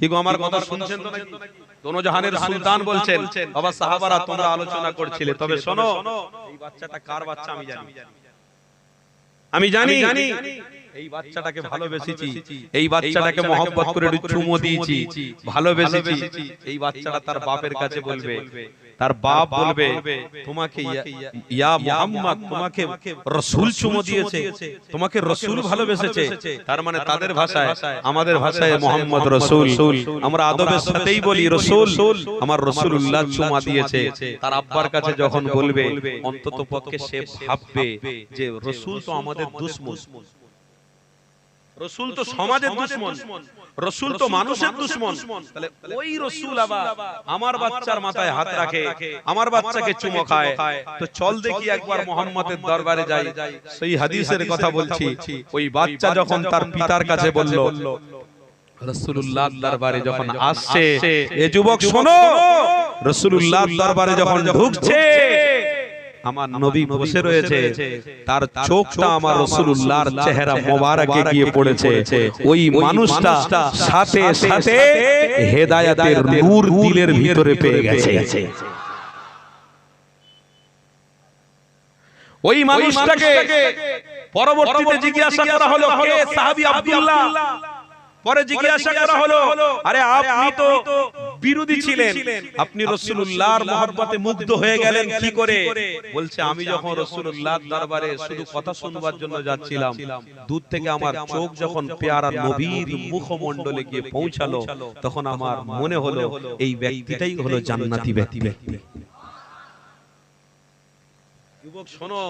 কি গো আমার কথা শুনছেন তো নাকি? দোনো জাহানের সুলতান বলছেন বাবা সাহাবারা তোমরা আলোচনা করছিলে তবে শোনো এই বাচ্চাটা কার বাচ্চা আমি জানি? আমি জানি। এই বাচ্চাটাকে ভালোবেসেছি। এই বাচ্চাটাকে মহব্বত করে চুমো দিয়েছি। ভালোবেসেছি। এই বাচ্চাটা তার বাপের কাছে বলবে। তার বাপ বলবে তোমাকে ইয়া- মুহাম্মদ তোমাকে রসুল চুমো দিয়েছে তোমাকে রসুল ভালোবেসেছে তার মানে তাদের ভাষায় আমাদের ভাষায় মোহাম্মদ রসুল। আমরা আদবের সাথেই বলি রসুল। আমার রসুল্লাহ চুমা দিয়েছে তার আব্বার কাছে যখন বলবে অন্তত পক্ষে সে ভাববে যে রসুল তো আমাদের দুশ্মন। রসুল তো সমাজের দুশ্মন। রসুল তো মানুষের দুশ্মন। তাহলে ওই রসুল আবার আমার বাচ্চার মাথায় হাত রাখে আমার বাচ্চাকে চুমো খায়। তো চল দেখি একবার মোহাম্মদের দরবারে যাই। সেই হাদিসের কথা বলছি। ওই বাচ্চা যখন তার পিতার কাছে বলল রসুল্লাহ দরবারে যখন আসছে এ যুবক শোনো রসুল্লাহ দরবারে যখন ঢুকছে আমার নবী বসে রয়েছে তার চোখটা আমার রসুল্লাহর চেহারা মোবারকে গিয়ে পড়েছে। ওই মানুষটা সাথে সাথে হেদায়াতের নূর দিলের ভিতরে পেয়ে গেছে। ওই মানুষটাকে পরবর্তীতে জিজ্ঞাসা করা হলো কে সাহাবী আব্দুল্লাহ? পরে জিজ্ঞাসা করা হলো আরে আপনি তো বিরোধী ছিলেন আপনি রসুল্লাহর মহব্বতে মুগ্ধ হয়ে গেলেন কি করে? বলছে আমি যখন রসুল্লাহর দরবারে শুধু কথা শুনবার জন্য যাচ্ছিলাম দূর থেকে আমার চোখ যখন পেয়ারা নবীর মুখমণ্ডলে গিয়ে পৌঁছালো তখন আমার মনে হলো এই ব্যক্তিটাই হলো জান্নাতি ব্যক্তি। যুবক শোনো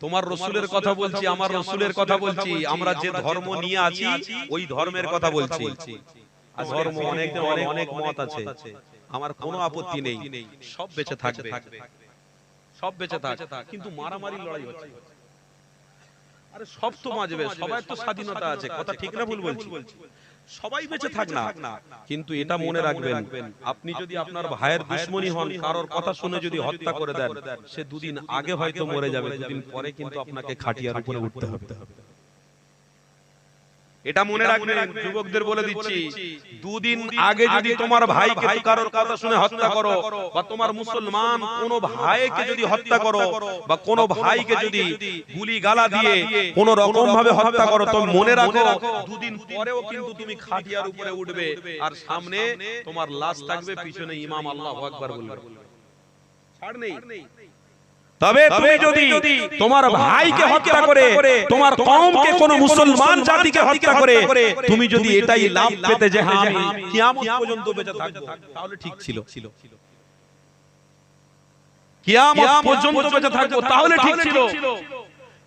তোমার রসুলের কথা বলছি আমার রসুলের কথা বলছি আমরা যে ধর্ম নিয়ে আছি ওই ধর্মের কথা বলছি। ধর্ম অনেক অনেক অনেক মত আছে। আমার কোনো আপত্তি নেই। সব বেঁচে থাকবে। সব বেঁচে থাক। কিন্তু মারামারি লড়াই হচ্ছে। আরে সব তো বাঁচবে সবার তো স্বাধীনতা আছে। কথা ঠিক না ভুল বলছি। সবাই বেঁচে থাক না। কিন্তু এটা মনে রাখবেন আপনি যদি আপনার ভাইয়ের দুশ্মনী হন কারোর কথা শুনে যদি হত্যা করে দেন সে দুদিন আগে হয়তো মরে যাবে দুদিন পরে কিন্তু আপনাকে খাটিয়ার উপরে উঠতে হবে। এটা মনে রাখবেন যুবকদের বলে দিচ্ছি দুদিন আগে যদি তোমার ভাই কারোর কথা শুনে হত্যা করো বা তোমার মুসলমান কোন ভাইকে যদি হত্যা করো বা কোন ভাইকে যদি গুলি গালা দিয়ে কোন রকম ভাবে হত্যা করো তো মনে রাখো দুদিন পরেও কিন্তু তুমি খাটিয়ার উপরে উঠবে আর সামনে তোমার লাশ থাকবে পিছনে ইমাম আল্লাহ আকবার বলবে। ছাড় নেই। তবে তুমি যদি তোমার ভাইকে হত্যা করে তোমার কওমকে কোন মুসলমান জাতিকে হত্যা করে তুমি যদি এটাই লাভ পেতে যে হ্যাঁ আমি কিয়ামত পর্যন্ত বেঁচে থাকব। তাহলে ঠিক ছিল। কিয়ামত পর্যন্ত বেঁচে থাকব তাহলে ঠিক ছিল।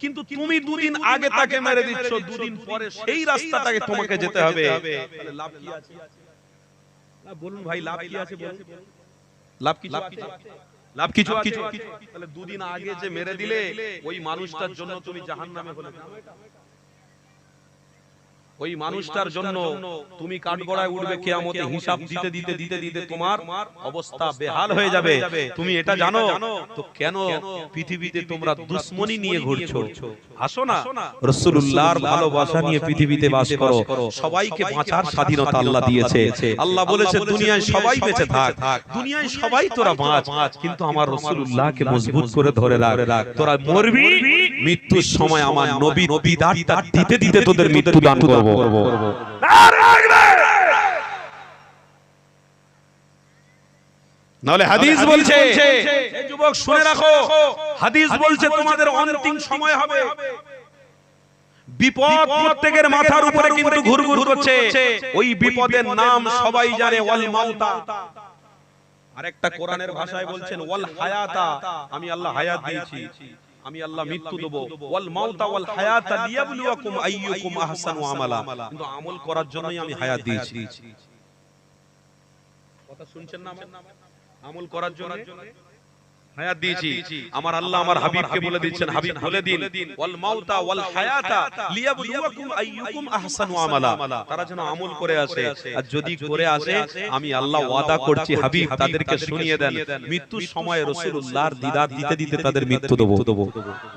কিন্তু তুমি দুদিন আগে তাকে মেরে দিচ্ছ দুদিন পরে সেই রাস্তাটাকে তোমাকে যেতে হবে। তাহলে লাভ কি আছে? বলুন ভাই লাভ কি আছে বলুন? লাভ কি লাভ কি লাভ কিছু কিছু তাহলে দুদিন আগে যে মেরে দিলে ওই মানুষটার জন্য তুমি জাহান্নামে হলে। ওই মানুষটার জন্য তুমি কাঠগড়ায় উঠবে কেয়ামতে হিসাব দিতে দিতে দিতে দিতে তোমার অবস্থা বেহাল হয়ে যাবে। তুমি এটা জানো? তো কেন পৃথিবীতে তোমরা দুশ্মনী নিয়ে ঘুরছো? আসো না। রসুল্লাহর ভালোবাসা নিয়ে পৃথিবীতে বাস করো। সবাইকে বাঁচার স্বাধীনতা আল্লাহ দিয়েছে। আল্লাহ বলেছে দুনিয়ায় সবাই বেঁচে থাক। দুনিয়ায় সবাই তোরা বাঁচ। কিন্তু আমার রসুল্লাহকে মজবুত করে ধরে রাখ। তোরা মরবি? মৃত্যুর সময় আমার নবী নবী দাঁড়িয়ে দিতে দিতে তোদের মৃত্যু দান করব। নাহলে হাদিস বলছে। যুবক শুনে রাখো। হাদিস বলছে তোমাদের অন্তিম সময় হবে। বিপদ প্রত্যেকের মাথার উপরে কিন্তু ঘুরঘুর করছে। ওই বিপদের নাম সবাই জানে ওয়াল মাউতা। আরেকটা কোরআনের ভাষায় বলছেন ওয়াল হায়াতা। আমি আল্লাহ হায়াত দিয়েছি। আমি আল্লাহ মৃত্যু দেব। ওয়াল মাউতা ওয়াল হায়াতা লিয়াবলুয়াকুম আইয়ুকুম আহসানু আমালা। কিন্তু আমল করার জন্যই আমি হায়াত দিয়েছি। কথা শুনছেন না আমার? আমল করার জন্য? হায়াত দিয়েছি। আমার আল্লাহ আমার হাবিবকে বলে দিচ্ছেন হাবিব বলে দিন। ওয়াল মাউতা ওয়াল হায়াতা লিয়াবলুয়াকুম আইয়ুকুম আহসানু আমালা। তারা যেন আমল করে আসে। আর যদি করে আসে আমি আল্লাহ ওয়াদা করছি হাবিব তাদেরকে শুনিয়ে দেন। মৃত্যুর সময় রাসূলুল্লাহর দিদার দিতে দিতে তাদের মৃত্যু দেব।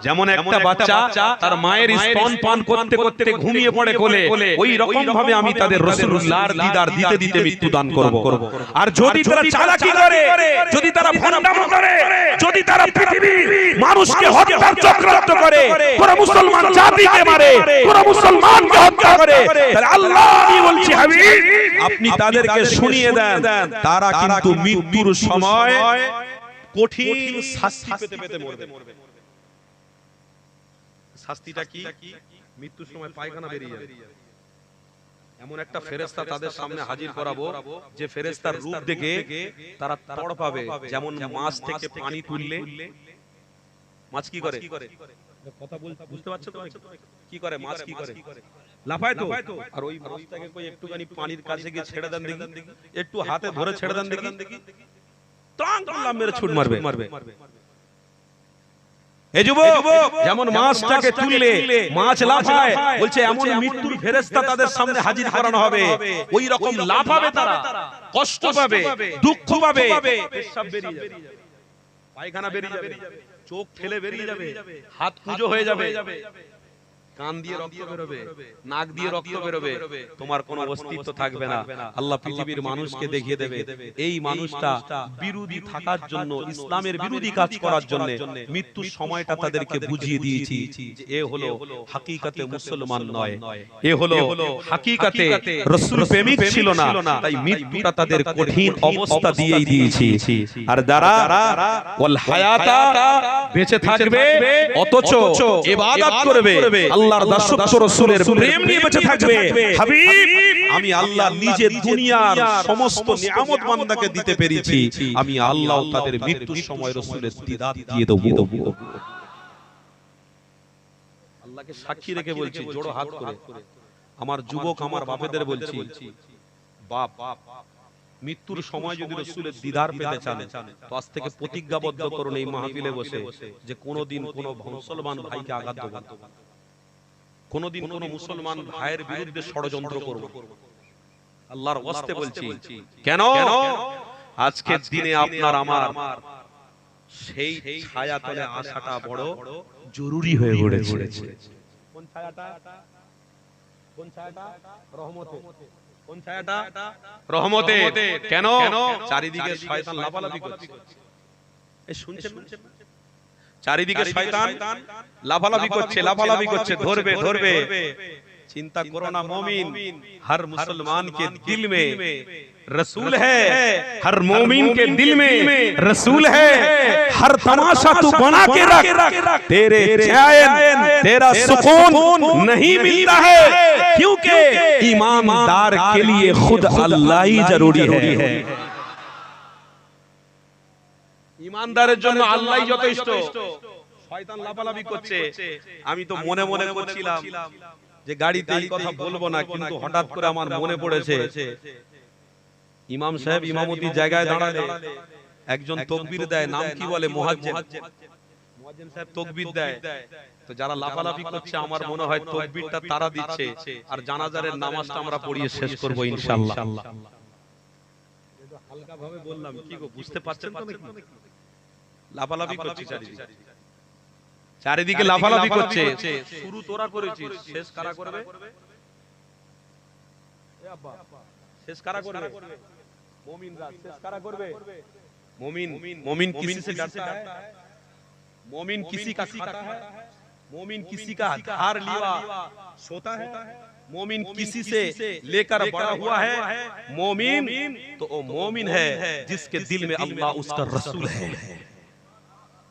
যেমন একটা বাচ্চা তার মায়ের স্তন পান করতে করতে ঘুমিয়ে পড়ে কোলে। ওই রকম ভাবে আমি তাদের রাসূলুল্লাহর দিদার দিতে দিতে মৃত্যু দান করব আর যদি তারা চালাকি করে যদি তারা ভণ্ডামি করে যদি তারা পৃথিবী মানুষকে হত্যার চক্রান্ত করে কোন মুসলমান জাতিকে মারে কোন মুসলমানকে হত্যা করে তাহলে আল্লাহ আমি বলছি হাবিব আপনি তাদেরকে শুনিয়ে দেন তারা কিন্তু মৃত্যুর সময় কঠিন শাস্তি পেতে পেতে মরবে। শাস্তিটা কি? মৃত্যুর সময় পায়খানা বেরিয়ে যাবে। এমন একটা ফেরেস্তা তাদের সামনে হাজির করাবো যে ফেরেস্তার রূপ দেখে তারা তড় পাবে যেমন মাছ থেকে পানি তুললে। মাছ কি করে? কথা বুঝতে পারছ তো? কি করে? মাছ কি করে? লাফায় তো? আর ওই মাছটাকে কই একটুখানি পানির কাছে গিয়ে ছেড়ে দেন দেখি? একটু হাতে ধরে ছেড়ে দেন দেখি? টং করলাম মেরে ছুট মারবে। মারবে। এ যুবক যেমন মাছটাকে তুললে মাছ লাফায় বলছে এমন মৃত্যুর ফেরেস্তা তাদের সামনে হাজির করানো হবে। ওই রকম লাফাবে তারা কষ্ট পাবে দুঃখ পাবে পায়খানা বেরিয়ে যাবে চোখ ফেলে বেরিয়ে যাবে হাত পুজো হয়ে যাবে। কান দিয়ে রক্ত বেরোবে নাক দিয়ে রক্ত বেরোবে তোমার কোনো অস্তিত্ব থাকবে না। আল্লাহ পৃথিবীর মানুষকে দেখিয়ে দেবে এই মানুষটা বিরোধী থাকার জন্য ইসলামের বিরোধী কাজ করার জন্য মৃত্যুর সময়টা তাদেরকে বুঝিয়ে দিয়েছি যে এ হলো হাকিকাতে মুসলমান নয়। এ হলো হাকিকাতে রাসূল প্রেমিক ছিল না তাই মৃত্যুটা তাদের কঠিন অবস্থা দিয়েই দিয়েছি। আর যারা ওয়াল হায়াতা বেঁচে থাকবে অথচ ইবাদত করবে আল্লাহর দাসত্ব রাসূলের প্রেম নিয়ে বেঁচে থাকবে। হাবিব আমি আল্লাহ নিজে দুনিয়ার সমস্ত নিয়ামত বান্দাকে দিতে পেরেছি। আমি আল্লাহ তাদের মৃত্যুর সময় রাসূলের দিদার দিয়ে দেব। আল্লাহকে সাক্ষী রেখে বলছি জোড়ো হাত করে। আমার যুবক আমার বাপেদের বলছি বাপ মৃত্যুর সময় যদি রসুলের দিদার পেতে চান তো আজ থেকে প্রতিজ্ঞাবদ্ধ করুন এই মাহফিলে বসে যে কোনোদিন কোনো মুসলমান ভাইকে আঘাত দেব না। কোনোদিন কোন মুসলমান ভাইয়ের বিরুদ্ধে ষড়যন্ত্র করব। আল্লাহর ওয়াস্তে বলছি। কেন? আজকের দিনে আপনার আমার সেই ছায়া তলে আসাটা বড় জরুরি হয়ে পড়েছে। কোন ছায়াটা? কোন ছায়াটা? রহমতে। কোন ছায়াটা? রহমতে। কেন? চারিদিকে শয়তান লাফালাফি করছে। এই শুনছেন? চারিদিকে শয়তান লাফালাফি করছে লাফালাফি করছে ধরবে ধরবে চিন্তা করো না मोमिन हर मुसलमान के दिल में रसूल है हर मोमिन के दिल में रसूल है हर तमाशा तू बना के रख तेरे चैन तेरा सुकून नहीं मिलता है क्योंकि ईमानदार के लिए खुद अल्लाह ही जरूरी है ইমানদারের জন্য আল্লাহই যথেষ্ট। শয়তান লাফালাফি করছে। আমি তো মনে মনে করছিলাম যে গাড়িতে এই কথা বলব না কিন্তু হঠাৎ করে আমার মনে পড়েছে। ইমাম সাহেব ইমামতি জায়গায় দাঁড়ালে একজন তকবীর দেয় নাম কি বলে মুয়াজ্জিন মুয়াজ্জিন সাহেব তকবীর দেয়। তো যারা লাফালাফি করছে আমার মনে হয় তকবীরটা তারা দিচ্ছে। আর জানাজারের নামাজটা আমরা পড়িয়ে শেষ করব ইনশাআল্লাহ হালকা ভাবে বললাম কি গো বুঝতে পারছেন তো নাকি? লাফালাফি করছি চারিদিকে চারিদিকে লাফালাফি করছে শুরু তোরা করেছিস শেষ কারা করবে শেষ কারা করবে শেষ কারা করবে মুমিন মুমিন কিসি সে किसी का सीखता किसी का मोमिन किसी से लेकर बड़ा हुआ है मोमिन तो वो मोमिन है जिसके दिल में अल्लाह उसका रसूल है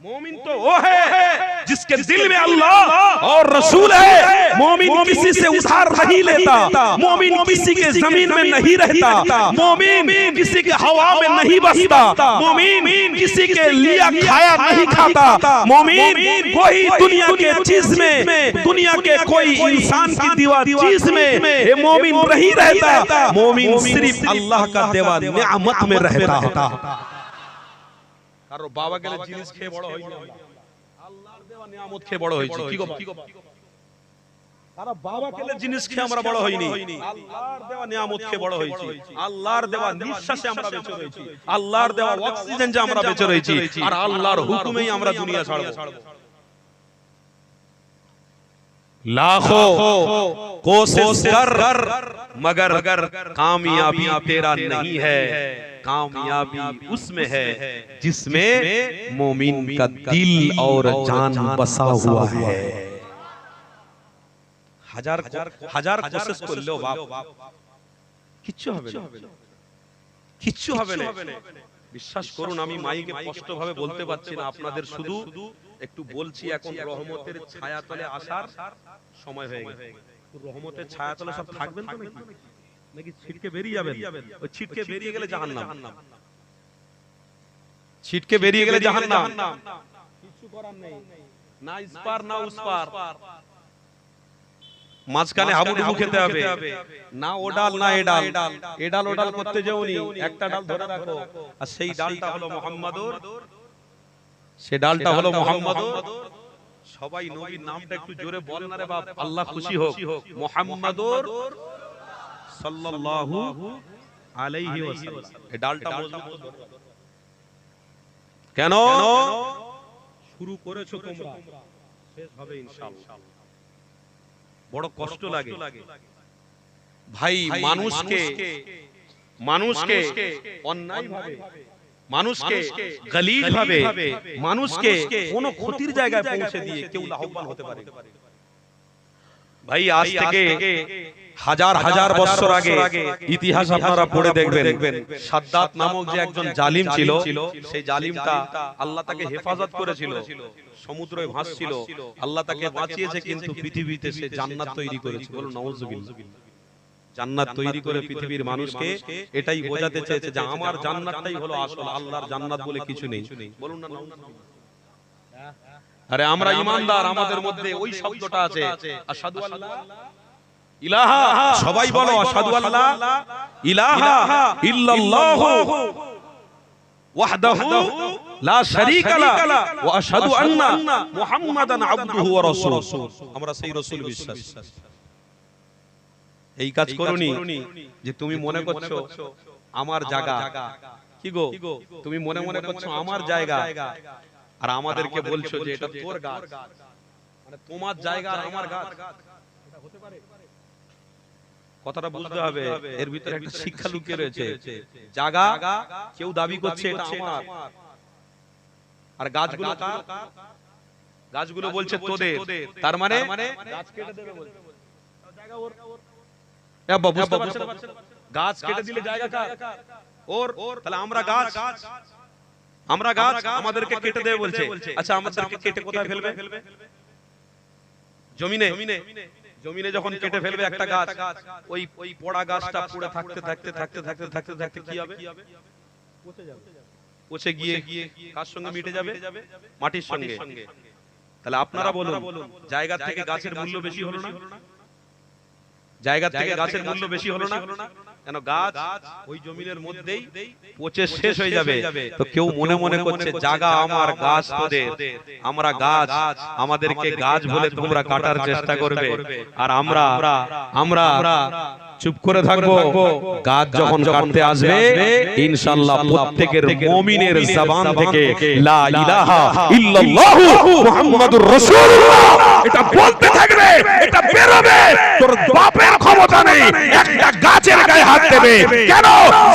मोमिन तो वो है जिसके दिल में अल्लाह और रसूल है। मोमिन किसी से उधार नहीं लेता। मोमिन किसी के ज़मीन में नहीं रहता। मोमिन किसी के हवा में नहीं बसता। मोमिन किसी के लिया खाया नहीं खाता। मोमिन कोई दुनिया के चीज़ में दुनिया के कोई इंसान की दीवा चीज़ में मोमिन नहीं रहता। मोमिन सिर्फ़ अल्लाह का देवा नियामत में रहता। কারো বাবা গেলে জিনিস খেয়ে বড় হয়নি আমরা। আল্লাহর দেওয়া নিয়ামত খেয়ে বড় হয়েছি কি গো কি গো তারা বাবা খেলে জিনিস খেয়ে আমরা বড় হইনি আল্লাহর দেওয়া নিয়ামত খেয়ে বড় হয়েছি আল্লাহর দেওয়া নিঃশ্বাসে আমরা বেঁচে রয়েছি আল্লাহর দেওয়া অক্সিজেন যে আমরা বেঁচে রয়েছি আর আল্লাহর হুকুমেই আমরা দুনিয়া ছাড়বো लाखों कोशिश कर मगर कामयाबी तेरा नहीं है कामयाबी उसमें है जिसमें मोमिन का दिल और जान बसा हुआ है। হাজার হাজার কোশেস করলেও বাপ কিচ্ছু হবে না কিচ্ছু হবে না বিশ্বাস করুন আমি মাইকে স্পষ্টভাবে বলতে পারছি না আপনাদের শুধু একটু বলছি এখন রহমতের ছায়াতলে আসার সময় হয়ে গেছে। রহমতের ছায়াতলে সব থাকবেন তো নাকি? নাকি ছিটকে বেরিয়ে যাবেন? ওই ছিটকে বেরিয়ে গেলে জাহান্নাম। ছিটকে বেরিয়ে গেলে জাহান্নাম। কিছু করার নেই। না ইসপার না উসপার। মাঝখানে হাবুডুবু খেতে হবে। না ও ডাল না এ ডাল। এ ডাল ও ডাল করতে যাওনি একটা ডাল ধরে রাখো। আর সেই ডালটা হলো মোহাম্মদুর। সে ডালটা হলো মোহাম্মদুর। সবাই নবীর নামটা একটু জোরে বল না রে বাপ। আল্লাহ খুশি হোক। মোহাম্মদুর। সাল্লাল্লাহু আলাইহি ওয়াসাল্লাম। এই ডালটা মজবুত কেন? শুরু করেছ তোমরা। শেষ হবে ইনশাআল্লাহ। বড় কষ্ট লাগে। ভাই মানুষকে মানুষকে অন্যায় ভাবে মানুষকে গলিজ ভাবে মানুষকে কোন ক্ষতির জায়গায় পৌঁছে দিয়ে কেউ লাভবান হতে পারে। ভাই আজ থেকে হাজার হাজার বছর আগে ইতিহাস আপনারা পড়ে দেখবেন। সাদ্দাত নামক যে একজন জালিম ছিল সেই জালিমটা আল্লাহ তাকে হেফাজত করেছিল। সমুদ্রে ভাসছিল। আল্লাহ তাকে বাঁচিয়েছে কিন্তু পৃথিবীতে সে জান্নাত তৈরি করেছে বলুন নওয়াজুবিল্লাহ। জান্নাত তৈরি করে পৃথিবীর মানুষকে এটাই বোঝাতে চেয়েছে যে আমার জান্নাতটাই হলো আসল আল্লাহর জান্নাত বলে কিছু নেই। বলুন না আরে আমরা ইমানদার আমাদের মধ্যে ওই শব্দটা আছে। আশহাদু আল্লাহ ইলাহা। সবাই বলো আশহাদু আল্লাহ। ইলাহা ইল্লাল্লাহু ওয়াহদাহু লা শারীকা লা ওয়া আশহাদু আন্না মুহাম্মাদান আবদুহু ওয়া রাসূলুহু আমরা সেই রাসূল বিশ্বাস। এই কাজ করুনি যে তুমি মনে করছ আমার জায়গা। কি গো? তুমি মনে মনে করছ আমার জায়গা। আর আমাদেরকে বলছো যে এটা তোর গাছ। মানে তোমার জায়গা আর আমার গাছ। এটা হতে পারে। কথাটা বুঝতে হবে। এর ভিতরে একটা শিক্ষা লুকিয়ে রয়েছে। জায়গা কেউ দাবি করছে এটা আমার। আর গাছগুলো গাছগুলো বলছে তোদের। তার মানে? গাছ কেটে দেবে বলছে। জায়গা ওর? গাছ কেটে দিলে জায়গা কার? ওর তাহলে আমরা গাছ আমরা গাছ আমাদেরকে কেটে দেবে বলছে। আচ্ছা আমাদেরকে কেটে কোথায় ফেলবে? জমিনে। জমিনে যখন কেটে ফেলবে একটা গাছ ওই ওই পড়া গাছটা পড়ে থাকতে থাকতে থাকতে থাকতে থাকতে থাকতে কি হবে? পচে গিয়ে কার সঙ্গে মিটে যাবে? মাটির সঙ্গে। তাহলে আপনারা বলুন জায়গা থেকে গাছের মূল্য বেশি হলো না? জায়গা থেকে গাছের মূল্য বেশি হলো না? কেন গাছ ওই জমিনের মধ্যেই পচে শেষ হয়ে যাবে। তো কেউ মনে মনে করছে জায়গা আমার গাছ তোদের। আমরা গাছ আমাদেরকে গাছ বলে তোমরা কাটার চেষ্টা করবে। আর আমরা আমরা চুপ করে থাকব। গাছ যখন কাটতে আসবে ইনশাআল্লাহ প্রত্যেকের মুমিনের জবান থেকে লা ইলাহা ইল্লাল্লাহু মুহাম্মাদুর রাসূলুল্লাহ। এটা বলতে থাকবে এটা বেরোবে। তোর বাপের ক্ষমতা নেই। একটা গাছের গায়ে হাত দেবে। কেন?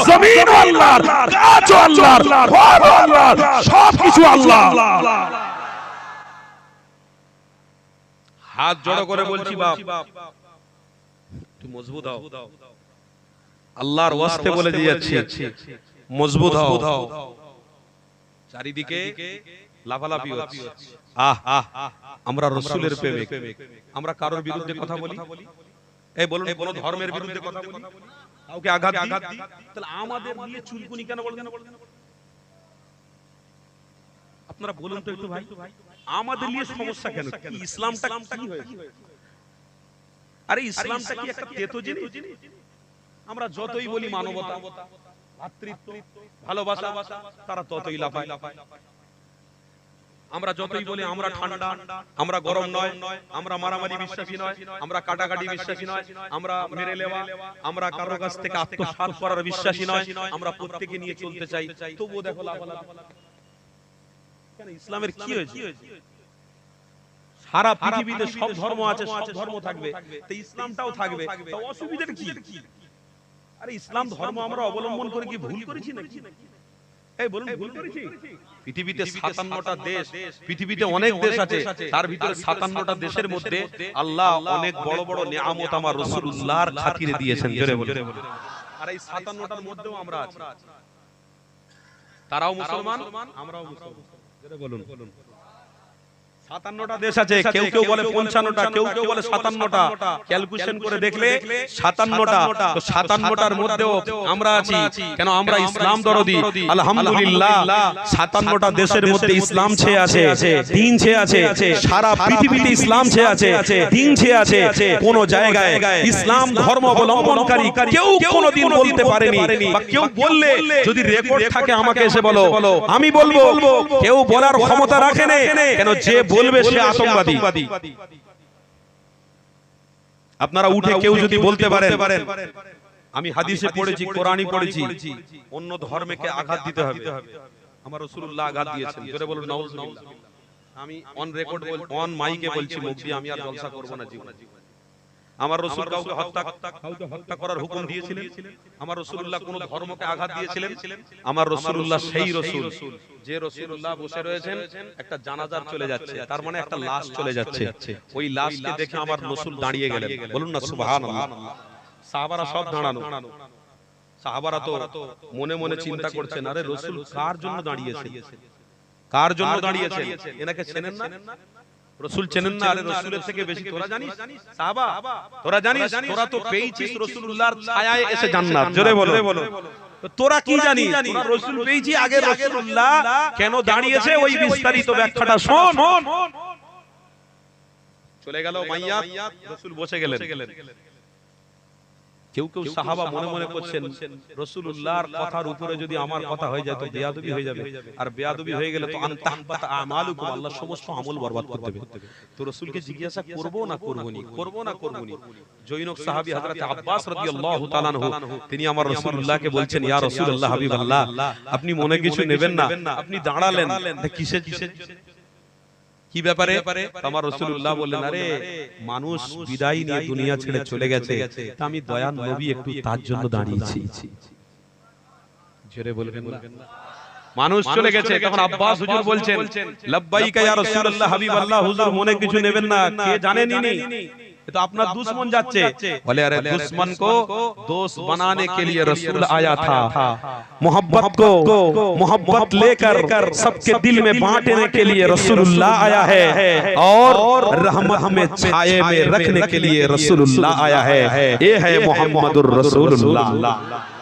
জমিন আল্লাহর গাছ আল্লাহর ফল আল্লাহর সবকিছু আল্লাহ হাত জড়ো করে বলছি বাপ। একটু মজবুত হও। আল্লাহর ওয়াস্তে বলে দিয়ে যাচ্ছি মজবুত হও। চারিদিকে লাফালাফি হচ্ছে। আহ আহ আমরা রসুলের প্রেমিক। আমরা কারোর বিরুদ্ধে কথা বলি? এই বলুন কোন ধর্মের বিরুদ্ধে কথা বলি? কাউকে আঘাত আঘাত তাহলে আমাদের নিয়ে চুলকুনি কেন বলছেন আপনারা বলুন তো একটু ভাই। আমাদের নিয়ে সমস্যা কেন? ইসলামটা কি হয়েছে? আরে ইসলামটা কি একটা তেতো জিনিস? আমরা যতই বলি মানবতা ভাতৃত্ব ভালোবাসা তারা ততই লাফায়। লাফায়। আমরা যতই বলি আমরা ঠান্ডা আমরা গরম নয় আমরা মারামারি বিশ্বাসী নয় আমরা কাটাকাটি বিশ্বাসী নয় আমরা মেরে নেওয়া আমরা কারও কাছ থেকে আত্মসাৎ করার বিশ্বাসী নয় আমরা প্রত্যেকে নিয়ে চলতে চাই তবুও দেখো ইসলামের কি হয়েছে? সারা পৃথিবীতে সব ধর্ম আছে সব ধর্ম থাকবে তো ইসলামটাও থাকবে তো অসুবিধার কি? আরে ইসলাম ধর্ম আমরা অবলম্বন করে কি ভুল করেছি নাকি? এই বলুন ভুল করেছি পৃথিবীতে সাতান্নটা দেশ পৃথিবীতে অনেক দেশ আছে। তার ভিতরে সাতান্নটা দেশের মধ্যে আল্লাহ অনেক বড় বড় নিয়ামত আমার রসুল্লাহর খাতিরে দিয়েছেন। জোরে বলুন। আর এই সাতান্নটার মধ্যেও আমরা আছি। তারাও মুসলমান আমরাও মুসলমান। জোরে বলুন। সাতান্নটা দেশ আছে কেউ কেউ বলে পঞ্চান্নটা কেউ কেউ বলে সাতান্নটা। ক্যালকুলেশন করে দেখলে সাতান্নটা। তো সাতান্নটার মধ্যেও আমরা আছি। কেন আমরা ইসলাম দরদি? আলহামদুলিল্লাহ সাতান্নটা দেশের মধ্যে ইসলাম ছে আছে দিন ছে আছে সারা পৃথিবীতে ইসলাম ছে আছে দিন ছে আছে কোন জায়গায় ইসলাম ধর্ম অবলম্বনকারী কেউ কোনোদিন বলতে পারেনি বা কেউ বললে যদি রেকর্ড থাকে আমাকে এসে বলো আমি বলব কেউ বলার ক্ষমতা রাখেনি কেন যে বলবে সে আতঙ্কবাদী। আপনারা উঠে কেউ যদি বলতে পারেন আমি হাদিসে পড়েছি কোরআনই পড়েছি। অন্য ধর্মকে আঘাত দিতে হবে। আমার রাসূলুল্লাহ আঘাত দিয়েছেন। জোরে বলুন নাউজুবিল্লাহ। আমি অন রেকর্ড অন মাইকে বলছি মুখ দিয়ে আমি আর জলসা করব না জীবনে। আমার রসুল কাউকে হত্যা হত্যা করার হুকুম দিয়েছিলেন? আমার রসুল্লাহ কোন ধর্মকে আঘাত দিয়েছিলেন? আমার রসুল্লাহ সেই রসুল। যে রসুল্লাহ বসে রয়েছেন একটা জানাজার চলে যাচ্ছে। তার মানে একটা লাশ চলে যাচ্ছে। ওই লাশকে দেখে আমার রসুল দাঁড়িয়ে গেলেন। বলুন না সুবহানাল্লাহ। সাহাবারা সব দাঁড়ানো। সাহাবারা তো মনে মনে চিন্তা করছেন আরে রসুল কার জন্য দাঁড়িয়েছে কার জন্য দাঁড়িয়েছে এনাকে চেনেন না? রসুল চেনেন না আরে রসুলের থেকে বেশি তোরা জানিস? সাহাবা তোরা জানিস? তোরা তো পেয়েছিস রসুলুল্লাহর ছায়ায় এসে জান্নাত। জোরে বলো। তোরা কি জানিস? তোরা রসুল পেয়েছি আগে রসুলুল্লাহ কেন দাঁড়িয়েছে ওই বিস্তারিত ব্যাখ্যাটা শোন। চলে গেল মাইয়া রসুল বসে গেলেন। কেউ কেউ সাহাবা মনে মনে করছেন রসুল্লাহর কথার উপরে যদি আমার কথা হয়ে যায় তো বেয়াদবি হয়ে যাবে। আর বেয়াদবি হয়ে গেলে তো আনতাহবাত আমালুকুম আল্লাহ সমস্ত আমল বরবাদ করতে দেবে তো রসুলকে জিজ্ঞাসা করব না করব নি করব না? করব নি জৈনক সাহাবী হযরত আব্বাস রাদিয়াল্লাহু তাআলা আনহু তিনি আমার রাসূলুল্লাহকে বলছেন ইয়া রাসূলুল্লাহ হাবিবাল্লাহ আপনি মনে কিছু নেবেন না? আপনি দাঁড়ালেন। কিসে কি ব্যাপারে? আমার রসুল্লাহ বললেন আরে মানুষ বিদায় নিয়ে দুনিয়া ছেড়ে চলে গেছে। তা আমি দয়ান নবী একটু তার জন্য দাঁড়িয়েছি। জোরে বলবেন না। মানুষ চলে গেছে তখন আব্বাস হুজুর বলছেন লব্বাইকা ইয়া রাসূলুল্লাহ হাবিবাল্লাহ হুজুর মনে কিছু নেবেন না। কে জানেনই নেই तो अपना दुश्मन जाचे बोले अरे दुश्मन को दोस्त बनाने के लिए रसूल आया था मोहब्बत को मोहब्बत लेकर सबके दिल में बांटने के लिए रसूलुल्लाह आया है और रहमत में छाए में रखने के लिए रसूलुल्लाह आया है ये है मोहम्मदुर रसूलुल्लाह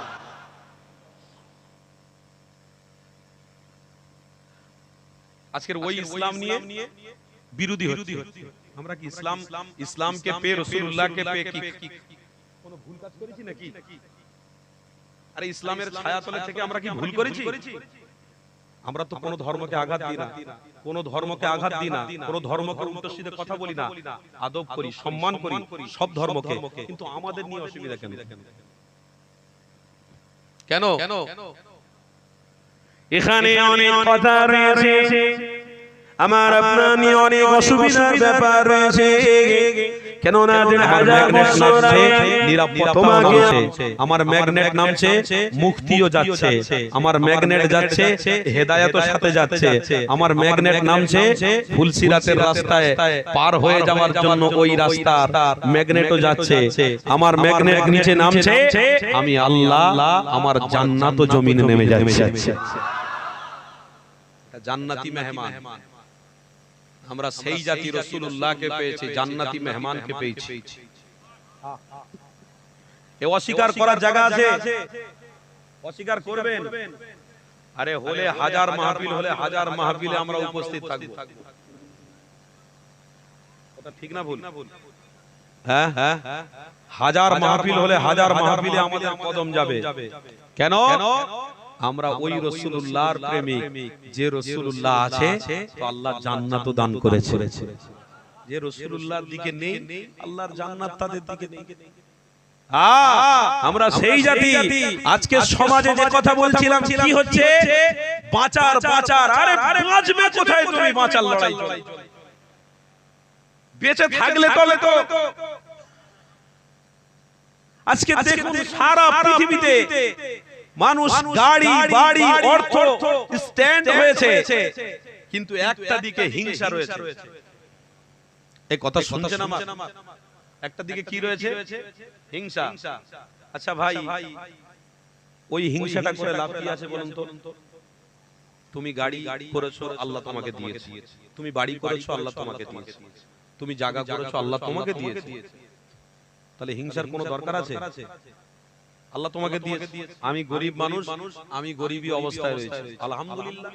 আজকের ওই ইসলাম নিয়ে বিরোধী হচ্ছে আমরা কি ইসলাম ইসলামকে পে রসুল্লাহকে পে কি কোনো ভুল কাজ করেছি নাকি? আরে ইসলামের ছায়াতলে থেকে আমরা কি ভুল করেছি? আমরা তো কোনো ধর্মকে আঘাত দিই না। কোন ধর্মকে আঘাত দিই না। কোন ধর্মকে উল্টো কথা বলি না। আদব করি সম্মান করি সব ধর্মকে। কিন্তু আমাদের নিয়ে অসুবিধা কেন? কেন? কেন? এখানে অনেক কথা রয়েছে। আমার আপনার নিয়ে অনেক অসুবিধার ব্যাপার রয়েছে। কেননা তোমাকে আমার ম্যাগনেট নামছে মুক্তিও যাচ্ছে আমার ম্যাগনেট যাচ্ছে সাথে যাচ্ছে আমার ম্যাগনেট নামছে ফুলসিরাতের রাস্তায় পার হয়ে যাওয়ার জন্য ওই রাস্তা ম্যাগনেটও যাচ্ছে। আমার ম্যাগনেট নিচে নামছে আমি আল্লাহ আমার জান্নাতও জমিনে নেমে যাচ্ছে। জান্নাতি মেহমান। আমরা সেই জাতি রসুল্লাহকে পেয়েছি জান্নাতি মেহমানকে পেয়েছি। এ অস্বীকার করার জায়গা আছে। অস্বীকার করবেন। আরে হলে হাজার মাহফিল হলে হাজার মাহফিলে আমরা উপস্থিত থাকব। ঠিক না ভুল? হ্যাঁ হ্যাঁ। হাজার মাহফিল হলে হাজার মাহফিলে আমাদের কদম যাবে। কেন? আমরা ওই রসুল্লাহর প্রেমিক যে রসুল্লাহ আছে তো আল্লাহ জান্নাত দান করেছে। যে রসুল্লাহর দিকে নেই আল্লাহর জান্নাত তাদের দিকে নেই। আমরা সেই জাতি। আজকে সমাজে যে কথা বলছিলাম কি হচ্ছে? বাঁচার বাঁচার আরে বাঁচবে কোথায় তুমি? বাঁচার লড়াই। বেঁচে থাকলে তবে তো আজকে দেখুন সারা পৃথিবীতে মানুষ গাড়ি বাড়ি অর্থ স্ট্যান্ড হয়েছে। কিন্তু একটা দিকে হিংসা রয়েছে। এই কথা শুনছেন আমার? একটা দিকে কি রয়েছে? হিংসা। আচ্ছা ভাই ওই হিংসাটা করে লাভ কি আছে বলুন তো? তুমি গাড়ি করেছ আল্লাহ তোমাকে দিয়েছে। তুমি বাড়ি করেছ আল্লাহ তোমাকে দিয়েছে। তুমি জায়গা করেছ আল্লাহ তোমাকে দিয়েছে। তাহলে হিংসার কোনো দরকার আছে? আল্লাহ তোমাকে দিয়েছে। আমি গরিব মানুষ আমি গরিবী অবস্থায় রয়েছি। আলহামদুলিল্লাহ।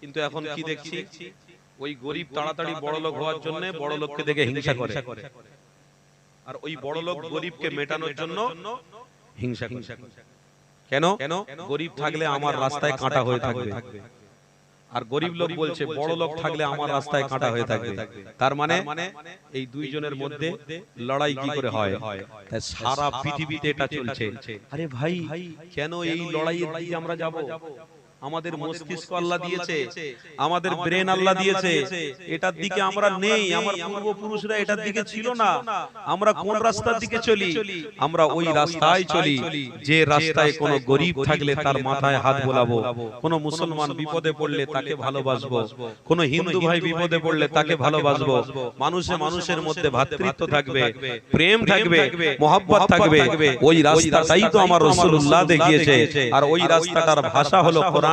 কিন্তু এখন কি দেখছি? ওই গরিব তাড়াতাড়ি বড় লোক হওয়ার জন্য বড় লোককে দেখে হিংসা করে। আর ওই বড় লোক গরিবকে মেটানোর জন্য হিংসা করে। কেন? কেন? গরিব থাকলে আমার রাস্তায় কাঁটা হয়ে থাকবে। আর গরিব লোক বলছে বড় লোক থাকলে আমার রাস্তায় কাঁটা হয়ে থাকবে। তার মানে এই দুইজনের মধ্যে লড়াই কি করে হয়? তাই সারা পৃথিবীতে এটা চলছে। আরে ভাই কেন এই লড়াইয়ের দিকে আমরা যাব? আমাদের মস্তিষ্ক আল্লাহ দিয়েছে। আমাদের ব্রেন আল্লাহ দিয়েছে। এটার দিকে আমরা নেই। আমার পূর্বপুরুষরা এটার দিকে ছিল না। আমরা কোন রাস্তার দিকে চলি? আমরা ওই রাস্তায় চলি। যে রাস্তায় কোনো গরিব থাকলে তার মাথায় হাত বোলাবো। কোন মুসলমান বিপদে পড়লে তাকে ভালোবাসবো। কোন হিন্দু ভাই বিপদে পড়লে তাকে ভালোবাসবো। মানুষে মানুষের মধ্যে ভ্রাতৃত্ব থাকবে। প্রেম থাকবে। মোহাব্বত থাকবে। ওই রাস্তাটাই তো আমার রাসূলুল্লাহ দেখিয়েছে আর ওই রাস্তাটার ভাষা হলো কোরআনে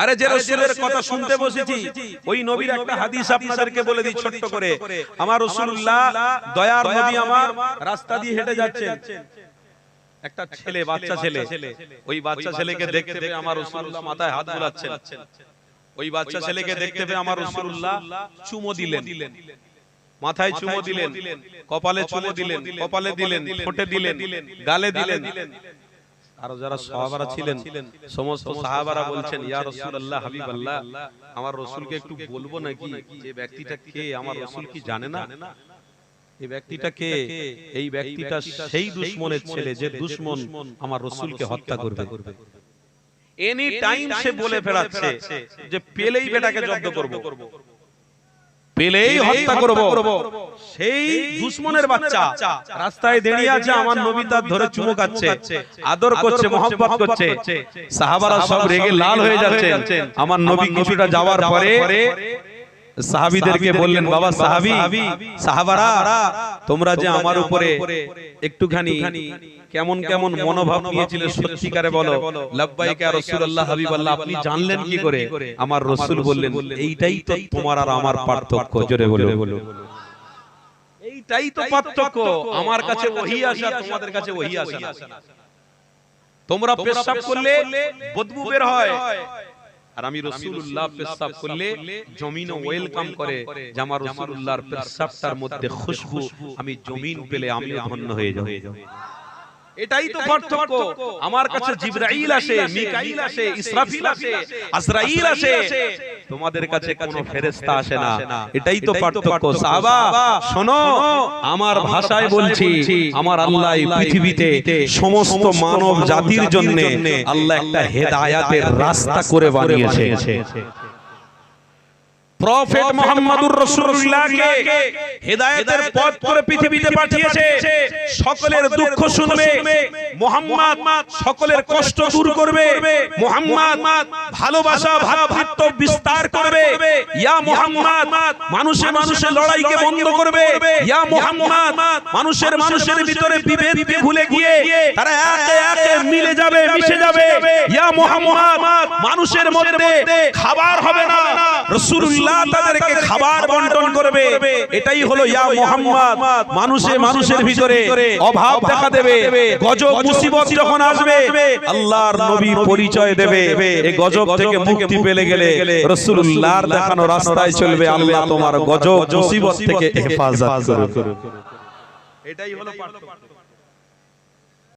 আরে যে রসুলের কথা শুনতে বসেছি ওই নবীর একটা হাদিস আপনাদেরকে বলে দিই ছোট্ট করে। আমার রসুল্লাহ দয়ার নবী আমার রাস্তা দিয়ে হেঁটে যাচ্ছেন। একটা ছেলে বাচ্চা ছেলে ওই বাচ্চা ছেলেকে দেখতে পেয়ে আমার রসুল্লাহ মাথায় হাত বুলাচ্ছেন। ওই বাচ্চা ছেলেকে দেখতে পেয়ে আমার রসুল্লাহ চুমো দিলেন। মাথায় চুমো দিলেন। কপালে চুমো দিলেন। কপালে দিলেন। ঠোঁটে দিলেন। গালে দিলেন। আর যারা সাহাবারা ছিলেন সমস্ত সাহাবারা বলছেন ইয়া রাসূলুল্লাহ হাবিবাল্লাহ আমার রাসূলকে একটু বলব নাকি? যে ব্যক্তিটা কে আমার রাসূল কি জানে না? এই ব্যক্তিটা কে? এই ব্যক্তিটা সেই দুশমনের ছেলে যে দুশমন আমার রাসূলকে হত্যা করবে। এনি টাইম সে বলে ফেরাচ্ছে যে পেলেই বেটাকে জব্দ করব। পেলেই হত্যা করব। সেই দুশ্মনের বাচ্চা। রাস্তায় দাঁড়িয়ে আছে আমার নবী তার ধরে চুমো খাচ্ছে। আদর করছে মোহাম্মত করছে। সাহাবারা সব রেগে লাল হয়ে যাচ্ছে। আমার নবী কিছুটা যাওয়ার পরে সাহাবীদেরকে বললেন বাবা সাহাবী সাহাবারা তোমরা যে আমার উপরে একটুখানি কেমন কেমন মনোভাব নিয়েছিলে সত্যিকারে বলো। লাব্বাইকা রাসূলুল্লাহ হাবিবাল্লাহ আপনি জানলেন কি করে? আমার রাসূল বললেন এইটাই তো তোমার আর আমার পার্থক্য। জোরে বলো। এইটাই তো পার্থক্য। আমার কাছে ওহী আসা তোমাদের কাছে ওহী আসা। না। তোমরা পেশাব করলে বদবু বের হয়। আর আমি রসুল্লাহ পেশাব করলে জমিনও ওয়েলকাম করে যে আমার রসুল্লাহর পেশাবটার মধ্যে খুশবু আমি জমিন পেলে আমি ধন্য হয়ে যাব। এটাই তো পার্থক্য। আমার কাছে জিবরাইল আসে মিকাইল আসে ইসরাফিল আসে আজরাইল আসে। তোমাদের কাছে কোনো ফেরেশতা আসে না। এটাই তো পার্থক্য। সাহাবা শোনো আমার ভাষায় বলছি আমার আল্লাহ এই পৃথিবীতে সমস্ত মানব জাতির জন্য আল্লাহ একটা হেদায়াতের রাস্তা করে বানিয়েছে। প্রফেট মোহাম্মদুর রাসূলুল্লাহকে হেদায়েতের পথ করে পৃথিবীতে পাঠিয়েছে। সকলের দুঃখ শুনবে। মোহাম্মদ সকলের কষ্ট দূর করবে। মোহাম্মদ ভালোবাসা ভ্রাতৃত্ব বিস্তার করবে। ইয়া মোহাম্মদ মানুষে মানুষে লড়াইকে বন্ধ করবে। ইয়া মোহাম্মদ মানুষের মানুষের ভিতরে বিভেদকে ভুলে গিয়ে তারা একে একে মিলে যাবে মিশে যাবে। ইয়া মোহাম্মদ মানুষের মধ্যে খাবার হবে না। রাসূলুল্লাহ তাদেরকে খাবার বন্টন করবে। এটাই হলো ইয়া মোহাম্মদ। মানুষে মানুষের ভিতরে অভাব দেখা দেবে। গজব মুসিবত যখন আসবে আল্লাহর নবী পরিচয় দেবে। এই গজব থেকে মুক্তি পেলে গেলে রাসূলুল্লাহর দেখানো রাস্তায় চলবে আল্লাহ তোমার গজব মুসিবত থেকে হেফাজত করবে এটাই হলো পার্থক্য।